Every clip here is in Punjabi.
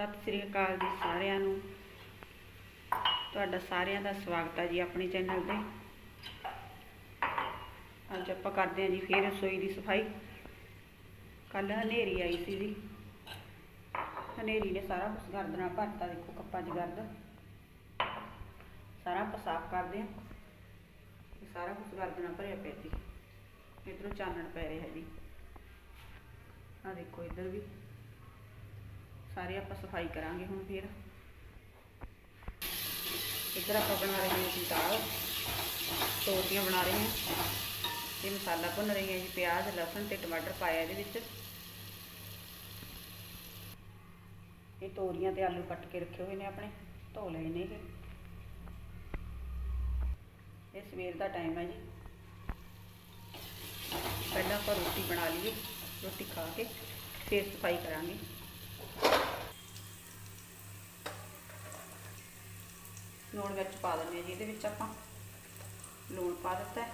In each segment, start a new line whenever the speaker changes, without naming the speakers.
ਸਤਿ ਸ੍ਰੀ ਅਕਾਲ ਜੀ ਸਾਰਿਆਂ ਨੂੰ। ਤੁਹਾਡਾ ਸਾਰਿਆਂ ਦਾ ਸਵਾਗਤ ਹੈ ਜੀ ਆਪਣੇ ਚੈਨਲ ਤੇ। ਅੱਜ ਆਪਾਂ ਕਰਦੇ ਹਾਂ ਜੀ ਫੇਰ ਰਸੋਈ ਦੀ ਸਫ਼ਾਈ। ਕੱਲ ਹਨੇਰੀ ਆਈ ਸੀ ਜੀ। ਹਨੇਰੀ ਨੇ ਸਾਰਾ ਕੁਝ ਗਰਦਨਾ ਭਰਤਾ, ਦੇਖੋ ਕੱਪਾਂ 'ਚ ਗਰਦ। ਸਾਰਾ ਆਪਾਂ ਸਾਫ਼ ਕਰਦੇ ਹਾਂ ਸਾਰਾ ਕੁਝ ਗਰਦਨਾ ਭਰਿਆ ਪਿਆ ਸੀ। ਇਧਰੋਂ ਚਾਨਣ ਪੈ ਰਿਹਾ ਜੀ। ਆ ਦੇਖੋ ਇੱਧਰ ਵੀ। ਸਾਰੇ ਆਪਾਂ ਸਫ਼ਾਈ ਕਰਾਂਗੇ ਹੁਣ ਫਿਰ। ਇੱਧਰ ਆਪਾਂ ਬਣਾ ਰਹੇ ਹਾਂ ਜੀ ਦਾਲ। ਤੋਰੀਆਂ ਬਣਾ ਰਹੇ ਹਾਂ। ਤੇ ਮਸਾਲਾ ਭੁੰਨ ਰਹੇ ਹਾਂ ਜੀ, ਪਿਆਜ਼, ਲਸਣ ਤੇ ਟਮਾਟਰ ਪਾਇਆ ਇਹਦੇ ਵਿੱਚ। ਇਹ ਤੋਰੀਆਂ ਤੇ ਆਲੂ ਕੱਟ ਕੇ ਰੱਖੇ ਹੋਏ ਨੇ ਆਪਣੇ, ਧੋ ਲਏ ਨੇ ਇਹ। ਇਹ ਸਵੇਰ ਦਾ ਟਾਈਮ ਹੈ ਜੀ। ਪਹਿਲਾਂ ਆਪਾਂ ਰੋਟੀ ਬਣਾ ਲਈਏ, ਰੋਟੀ ਖਾ ਕੇ, ਫਿਰ ਸਫ਼ਾਈ ਕਰਾਂਗੇ। ਲੂਣ ਵਿੱਚ ਪਾ ਦਿੰਦੇ ਹਾਂ ਜੀ, ਇਹਦੇ ਵਿੱਚ ਆਪਾਂ ਲੂਣ ਪਾ ਦਿੱਤਾ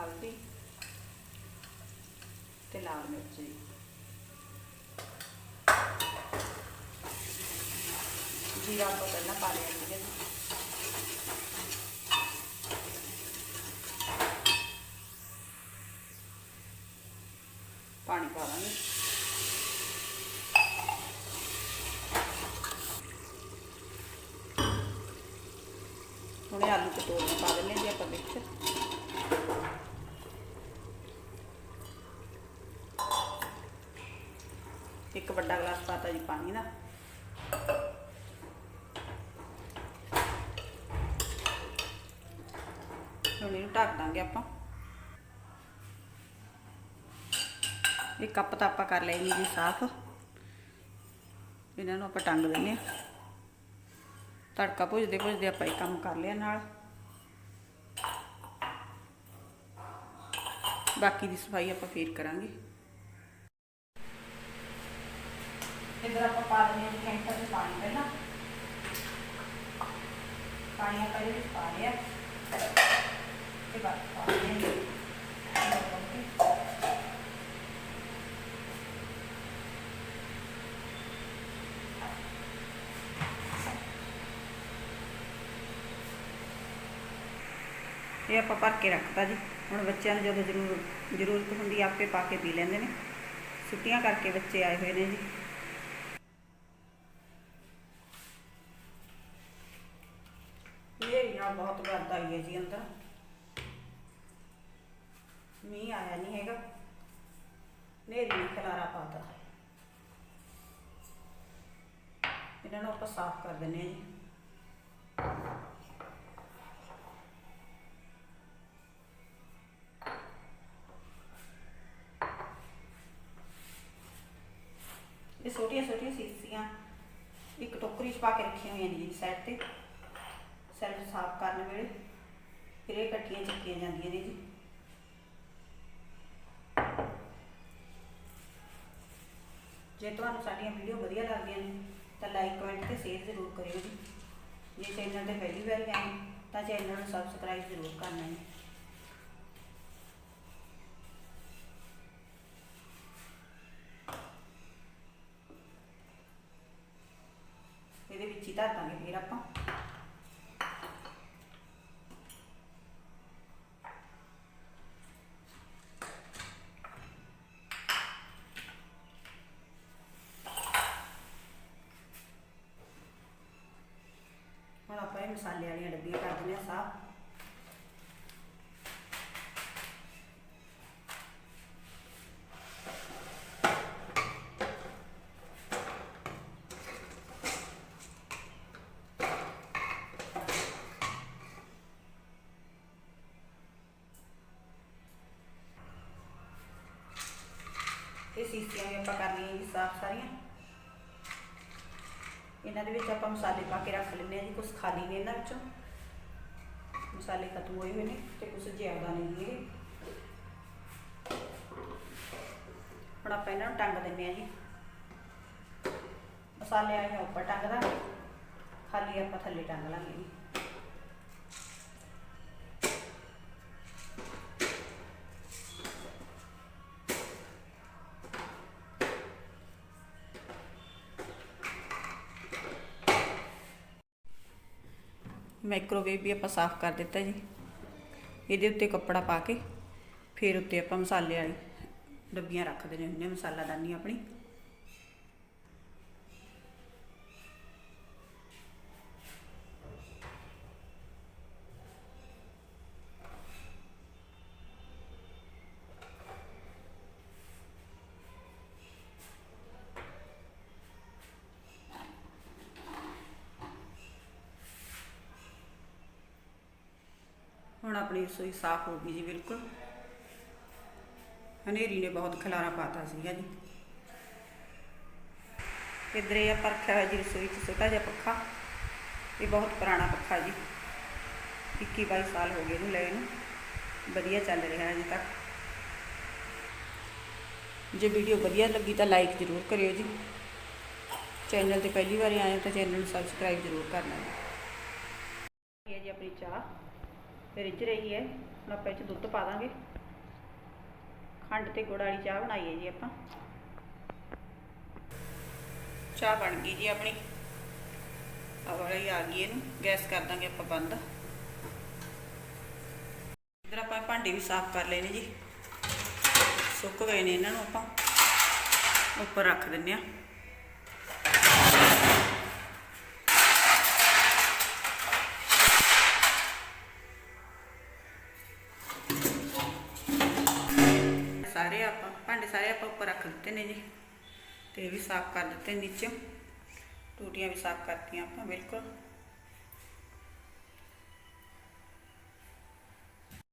ਹਲਦੀ ਤੇ ਲਾਲ ਮਿਰਚ ਜੀ। ਜੀਰਾ ਆਪਾਂ ਪਹਿਲਾਂ ਪਾ ਲਿਆ ਜੀ ਇਹਦੇ ਵਿੱਚ। ਪਾਣੀ ਪਾ ਦਾਂਗੇ ਹੁਣ ਆਲੂ ਕਟੋਰੀਆਂ ਪਾ ਦਿੰਦੇ ਹਾਂ ਜੀ ਆਪਾਂ ਵਿੱਚ। ਇੱਕ ਵੱਡਾ ਗਲਾਸ ਪਾਤਾ ਜੀ ਪਾਣੀ ਦਾ। ਹੁਣ ਇਹਨੂੰ ਢੱਕ ਦਾਂਗੇ ਆਪਾਂ। ਇਹ ਕੱਪ ਤਾਂ ਆਪਾਂ ਕਰ ਲੈਣੀ ਜੀ ਸਾਫ਼। ਇਹਨਾਂ ਨੂੰ ਆਪਾਂ ਟੰਗ ਦਿੰਨੇ ਆ ਤੜਕਾ ਭੁਜਦੇ ਭੁਜਦੇ ਆਪਾਂ ਇਹ ਕੰਮ ਕਰ ਲਿਆ ਨਾਲ। ਬਾਕੀ ਦੀ ਸਫ਼ਾਈ ਆਪਾਂ ਫੇਰ ਕਰਾਂਗੇ। ਇਧਰ ਆਪਾਂ ਪਾ ਦਿੰਦੇ ਹਾਂ ਜੀ ਕੈਂਟਰ ਦੇ ਪਾਣੀ ਪਹਿਲਾਂ। ਪਾਣੀ ਆਪਾਂ ਇਹਦੇ ਵਿੱਚ ਪਾ ਲਿਆ। ਤੇ ਬਸ ਪਾ ਦਿੰਦੇ ਹਾਂ ਇਹ ਆਪਾਂ ਭਰ ਕੇ ਰੱਖਤਾ ਜੀ। ਹੁਣ ਬੱਚਿਆਂ ਨੂੰ ਜਦੋਂ ਜ਼ਰੂਰ, ਜ਼ਰੂਰਤ ਹੁੰਦੀ ਆਪੇ ਪਾ ਕੇ ਪੀ ਲੈਂਦੇ ਨੇ। ਛੁੱਟੀਆਂ ਕਰਕੇ ਬੱਚੇ ਆਏ ਹੋਏ ਨੇ ਜੀ। ਹਨੇਰੀਆਂ ਬਹੁਤ ਗਰਦ ਆਈ ਹੈ ਜੀ ਅੰਦਰ। ਮੀਂਹ ਆਇਆ ਨਹੀਂ ਹੈਗਾ। ਹਨੇਰੀ ਨੇ ਖਲਾਰਾ ਪਾਤਾ ਇਹਨਾਂ ਨੂੰ ਆਪਾਂ ਸਾਫ਼ ਕਰ ਦਿੰਦੇ ਹਾਂ ਜੀ। ਇਹ ਛੋਟੀਆਂ ਛੋਟੀਆਂ ਸੀਸੀਆਂ ਇੱਕ ਟੋਕਰੀ 'ਚ ਪਾ ਕੇ ਰੱਖੀਆਂ ਹੋਈਆਂ ਨੇ ਜੀ ਸਾਈਡ ਤੇ। ਸੈਲਫ ਸਾਫ਼ ਕਰਨ ਵੇਲੇ ਫਿਰ ਇਹ ਇਕੱਠੀਆਂ ਚੱਕੀਆਂ ਜਾਂਦੀਆਂ ਨੇ ਜੀ। ਜੇ ਤੁਹਾਨੂੰ ਸਾਡੀਆਂ ਵੀਡੀਓ ਵਧੀਆ ਲੱਗਦੀਆਂ ਨੇ, ਤਾਂ ਲਾਈਕ ਕਮੈਂਟ ਤੇ ਸ਼ੇਅਰ ਜ਼ਰੂਰ ਕਰਿਓ ਜੀ। ਜੇ ਚੈਨਲ ਤੇ ਪਹਿਲੀ ਵਾਰ ਆਏ ਤਾਂ ਚੈਨਲ ਨੂੰ ਸਬਸਕ੍ਰਾਈਬ ਜ਼ਰੂਰ ਕਰਨਾ ਹੈ ਇਹਦੇ ਵਿੱਚ ਹੀ ਧਰ ਦਾਂਗੇ ਫਿਰ ਆਪਾਂ ਹੁਣ ਆਪਾਂ ਇਹ ਮਸਾਲੇ ਵਾਲੀਆਂ ਡੱਬੀਆਂ ਕਰ ਦਿੰਦੇ ਹਾਂ ਸਾਫ਼ ਸੀਸੀਆਂ ਵੀ ਆਪਾਂ ਕਰਨੀਆਂ ਜੀ, ਸਾਫ਼ ਸਾਰੀਆਂ। ਇਹਨਾਂ ਦੇ ਵਿੱਚ ਆਪਾਂ ਮਸਾਲੇ ਪਾ ਕੇ ਰੱਖ ਲੈਂਦੇ ਆ ਜੀ ਕੁਝ ਖਾਲੀ ਨੇ ਇਹਨਾਂ ਵਿੱਚੋਂ। ਮਸਾਲੇ ਖਤਮ ਹੋਏ ਹੋਏ ਨੇ ਤੇ ਕੁਝ ਜ਼ਿਆਦਾ ਨਹੀਂ ਹੈਗੇ ਹੁਣ ਆਪਾਂ ਇਹਨਾਂ ਨੂੰ ਟੰਗ ਦਿੰਦੇ ਆ ਜੀ। ਮਸਾਲੇ ਆਏ ਉੱਪਰ ਟੰਗ ਦਾਂਗੇ। ਖਾਲੀ ਆਪਾਂ ਥੱਲੇ ਟੰਗ ਲਾਂਗੇ ਜੀ। ਮਾਈਕ੍ਰੋਵੇਵ ਵੀ ਆਪਾਂ ਸਾਫ਼ ਕਰ ਦਿੱਤਾ ਜੀ। ਇਹਦੇ ਉੱਤੇ ਕੱਪੜਾ ਪਾ ਕੇ, ਫਿਰ ਉੱਤੇ ਆਪਾਂ ਮਸਾਲੇ ਵਾਲੀ ਡੱਬੀਆਂ ਰੱਖ ਦੇਣੇ ਹੁੰਦੇ ਆ ਮਸਾਲਾਦਾਨੀ ਆਪਣੀ। ਹੁਣ ਆਪਣੀ ਰਸੋਈ ਸਾਫ਼ ਹੋ ਗਈ ਜੀ ਬਿਲਕੁਲ। ਹਨੇਰੀ ਨੇ ਬਹੁਤ ਖਲਾਰਾ ਪਾਤਾ ਸੀਗਾ ਜੀ। ਇੱਧਰ ਆ ਆਪਾਂ ਰੱਖਿਆ ਹੋਇਆ ਜੀ ਰਸੋਈ 'ਚ, ਛੋਟਾ ਜਿਹਾ ਪੱਖਾ। ਇਹ ਬਹੁਤ ਪੁਰਾਣਾ ਪੱਖਾ ਜੀ। 21 22 ਸਾਲ ਹੋ ਗਏ ਇਹਨੂੰ ਲਏ ਨੂੰ। ਵਧੀਆ ਚੱਲ ਰਿਹਾ ਹੈ ਅਜੇ ਤੱਕ। ਜੇ ਵੀਡੀਓ ਵਧੀਆ ਲੱਗੀ ਤਾਂ ਲਾਈਕ ਜ਼ਰੂਰ ਕਰਿਓ ਜੀ। ਚੈਨਲ ਤੇ ਪਹਿਲੀ ਵਾਰ ਆਏ ਹੋ ਤਾਂ ਚੈਨਲ ਨੂੰ ਸਬਸਕ੍ਰਾਈਬ ਜ਼ਰੂਰ ਕਰਨਾ ਜੀ। ਇਹ ਹੈ ਜੀ ਆਪਣੀ ਚਾਹ। ਰਿੱਝ ਰਹੀ ਹੈ। ਹੁਣ ਆਪਾਂ ਇਹ 'ਚ ਦੁੱਧ ਪਾ ਦਾਂਗੇ। ਖੰਡ ਤੇ ਗੁੜ ਵਾਲੀ ਚਾਹ ਬਣਾਈ ਹੈ ਜੀ ਆਪਾਂ। ਚਾਹ ਬਣ ਗਈ ਜੀ ਆਪਣੀ। ਆਵਾਲੀ ਆ ਗਈ ਇਹਨੂੰ। ਗੈਸ ਕਰ ਦਾਂਗੇ ਆਪਾਂ ਬੰਦ। ਇਧਰ ਆਪਾਂ ਭਾਂਡੇ ਵੀ ਸਾਫ਼ ਕਰ ਲਏ ਨੇ ਜੀ। ਸੁੱਕ ਗਏ ਨੇ ਇਹਨਾਂ ਨੂੰ ਆਪਾਂ। ਉੱਪਰ ਰੱਖ ਦਿੰਨੇ ਆ ਸਾਰੇ ਆਪਾਂ, ਭਾਂਡੇ ਸਾਰੇ ਆਪਾਂ ਉੱਪਰ ਰੱਖ ਦਿੱਤੇ ਨੇ ਜੀ। ਤੇ ਇਹ ਵੀ ਸਾਫ਼ ਕਰ ਦਿੱਤੇ ਨੀਚੋਂ। ਟੂਟੀਆਂ ਵੀ ਸਾਫ਼ ਕਰਤੀਆਂ ਆਪਾਂ, ਬਿਲਕੁਲ।